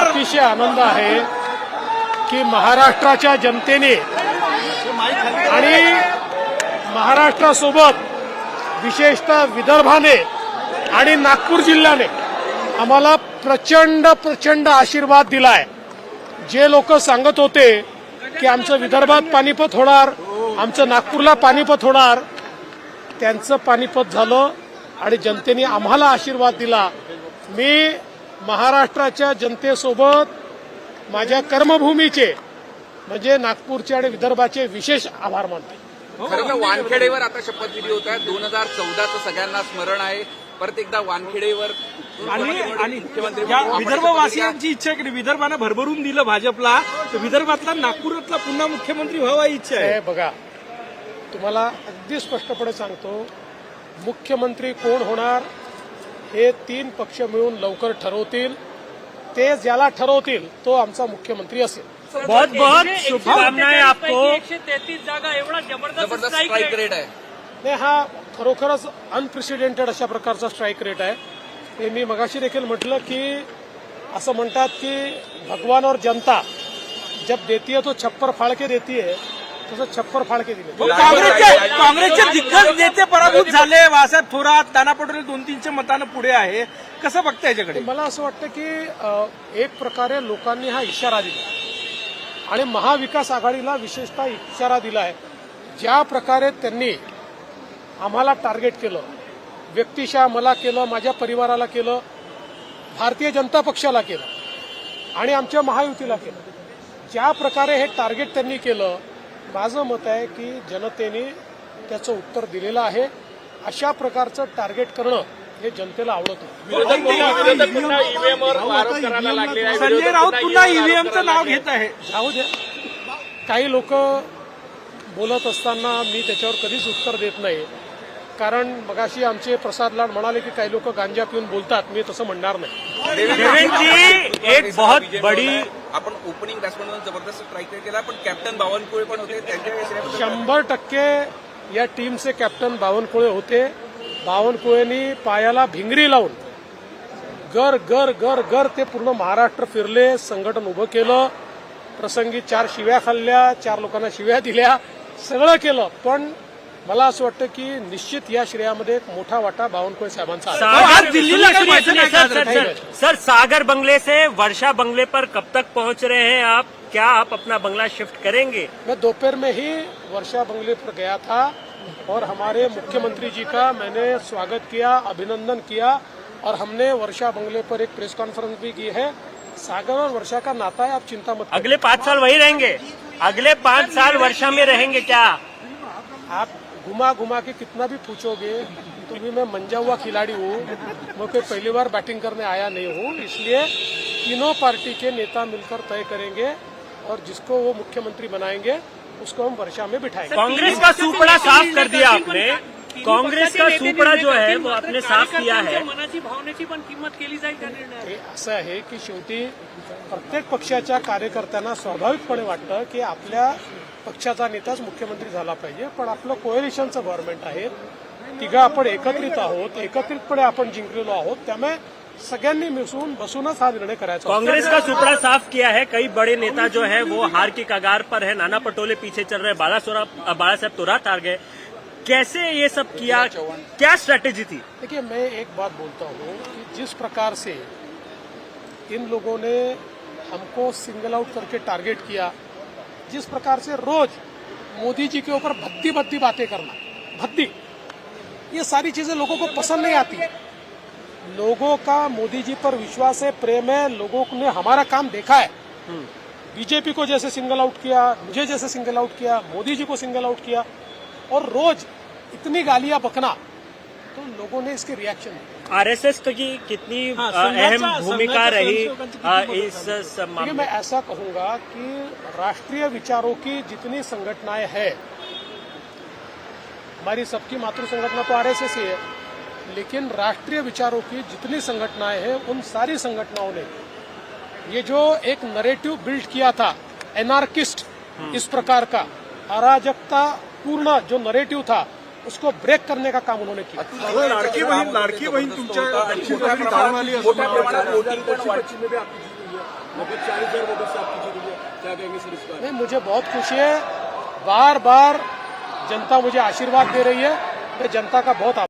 अतिशय आनंद आहे की महाराष्ट्राच्या जनतेने आणि महाराष्ट्रासोबत विशेषतः विदर्भाने आणि नागपूर जिल्ह्याने आम्हाला प्रचंड प्रचंड आशीर्वाद दिलाय. जे लोक सांगत होते की आमचं विदर्भात पानिपत होणार आमचं नागपूरला पानिपत होणार त्यांचं पानिपत झालं. आणि जनतेने आम्हाला आशीर्वाद दिला. मी महाराष्ट्राच्या जनतेसोबत माझ्या कर्मभूमीचे म्हणजे नागपूरचे आणि विदर्भाचे विशेष आभार मानतो. खरं तर वानखेडेवर आता शपथविधी होत. आहे दोन हजार चौदाचं सगळ्यांना स्मरण आहे. परत एकदा वानखेडेवर आणि विदर्भवासियांची इच्छा आहे की विदर्भानं भरभरून दिलं भाजपला. तर विदर्भातला नागपुरातला पुन्हा मुख्यमंत्री व्हावा ही इच्छा आहे. हे बघा तुम्हाला अगदी स्पष्टपणे सांगतो मुख्यमंत्री कोण होणार? हे तीन पक्ष मिळून लवकर ठरवतील. ते ज्याला ठरवतील तो आमचा मुख्यमंत्री असेल. बहुत बहुत शुभकामनाएं आपको। एकशे तेहतीस जागा एवढा जबरदस्त जबरदस्त स्ट्राईक स्ट्राईक रेट आहे. नाही हा खरोखरच अनप्रेसिडेंटेड अशा प्रकारचा स्ट्राईक रेट आहे. हे मी मगाशी देखील म्हटलं की असं म्हणतात की भगवान और जनता जब देती है तो छप्पर फाड़ के देती है. तसं छप्पर फाड़ के दिले काँग्रेसचे काँग्रेसचे दिग्गज नेते पराभूत झाले. बाळासाहेब थोरात नाना पटोले दोन तीनच्या मतानं पुढे आहे. कसं बघता याच्याकडे? मला असं वाटतं की एक प्रकारे लोकांनी हा इशारा दिला. आणि महाविकास आघाडीला विशेषतः इशारा दिलाय ज्या प्रकारे त्यांनी आम्हाला टार्गेट केलं व्यक्तिशः मला केलं माझ्या परिवाराला केलं भारतीय जनता पक्षाला केलं आणि आमच्या महायुतीला केलं ज्या प्रकारे हे टार्गेट त्यांनी केलं माझं मत आहे की जनतेने त्याचं उत्तर दिलेलं आहे. अशा प्रकारचं टार्गेट करणं हे जनतेला आवडत. नाही संजय राऊत पुन्हा ईव्हीएमचं नाव घेत आहे. जाऊ द्या. काही लोक बोलत असताना मी त्याच्यावर कधीच उत्तर देत नाही. कारण मगाशी आमचे प्रसाद लाड म्हणाले की काही लोक गांजा पिऊन बोलतात. मी तसं म्हणणार नाही. देवेंद्र जी एक बहुत बड़ी आपण ओपनिंग बॅट्समॅन जबरदस्त स्ट्राईक केला पण कॅप्टन बावनकुळे पण होते. त्यांच्या शंभर टक्के या टीमचे कॅप्टन बावनकुळे होते. बावनकुळेनी पायाला भिंगरी लावून गर गर गर गर ते पूर्ण महाराष्ट्र फिरले. संघटन उभं केलं. प्रसंगी चार शिव्या खाल्ल्या चार लोकांना शिव्या दिल्या. सगळं केलं. पण मला असं वाटतं की निश्चित या श्रेयामध्ये एक मोठा वाटा बावनकुळे. दिल्लीला? सर सर सागर बंगले से वर्षा बंगले पर कब तक पहुँच रहे हैं आप? क्या आप अपना बंगला शिफ्ट करेंगे? मैं दोपहर में ही वर्षा बंगले पर गया था और हमारे मुख्यमंत्री जी का मैंने स्वागत किया अभिनंदन किया और हमने वर्षा बंगले पर एक प्रेस कॉन्फ्रेंस भी की है। सागर और वर्षा का नाता है आप चिंता मत अगले पाँच साल वही रहेंगे। अगले पाँच साल वर्षा में रहेंगे क्या? आप घुमा घुमा के कितना भी पूछोगे तो भी मैं मंजा हुआ खिलाड़ी हूँ। मैं कोई पहली बार बैटिंग करने आया नहीं हूँ इसलिए तीनों पार्टी के नेता मिलकर तय करेंगे और जिसको वो मुख्यमंत्री बनाएँगे उसको हम वर्षा में बिठाएँगे। कांग्रेस का सुपड़ा साफ़ कर दिया आपने। कांग्रेस का सुपड़ा जो है वो आपने साफ़ किया है। मनाची भावनेची पण किंमत केली जाईल त्या निर्णयात असं आहे की शेवटी प्रत्येक पक्षाच्या कार्यकर्त्यांना स्वाभाविकपणे वाटतं की आपल्या पक्षाचा नेताच मुख्यमंत्री झाला पाहिजे पण आपलं कोएलिशनचं गव्हर्नमेंट आहे. तिघं आपण एकत्रित आहोत एकत्रितपणे आपण जिंकलेलो आहोत त्यामुळे सगळ्यांनी मिसळून बसूनच हा निर्णय करायचा. कांग्रेस का सुपड़ा साफ़ किया है? कई बड़े नेता जो है वो हार की कगार पर है। नाना पटोले पीछे चल रहे बाला साहब तुरंत हार गए। कैसे ये सब किया? क्या स्ट्रेटेजी थी? देखिए मैं एक बात बोलता हूँ कि जिस प्रकार से इन लोगों ने हमको सिंगल आउट करके टारगेट किया जिस प्रकार से रोज मोदी जी के ऊपर भद्दी भद्दी बातें करना भद्दी ये सारी चीज़ें लोगों को पसंद नहीं आती लोगों का, मोदी जी पर विश्वास है, प्रेम है, लोगों ने हमारा काम देखा है। बीजेपी को जैसे सिंगल आउट किया, मुझे जैसे सिंगल आउट किया, मोदी जी को सिंगल आउट किया, और रोज इतनी गालियाँ बकना तो लोगों ने इसके रिएक्शन आरएसएस की कितनी हाँ, अहम भूमिका रही इस सम्मान मैं ऐसा कहूँगा कि राष्ट्रीय विचारों की जितनी संगठनाएँ हैं हमारी सबकी मातृ संगठना तो आरएसएस ही है लेकिन राष्ट्रीय विचारों की जितनी संगठनाएँ हैं उन सारी संगठनाओं ने ये जो एक नरेटिव बिल्ड किया था एनार्किस्ट इस प्रकार का अराजकता पूर्ण जो नरेटिव था उसको ब्रेक करने का काम उन्होंने किया। लाडकी बहीण लाडकी बहीण तुमच्या मुझे बहुत खुशी है। बार बार जनता मुझे आशीर्वाद दे रही है। मैं जनता का बहुत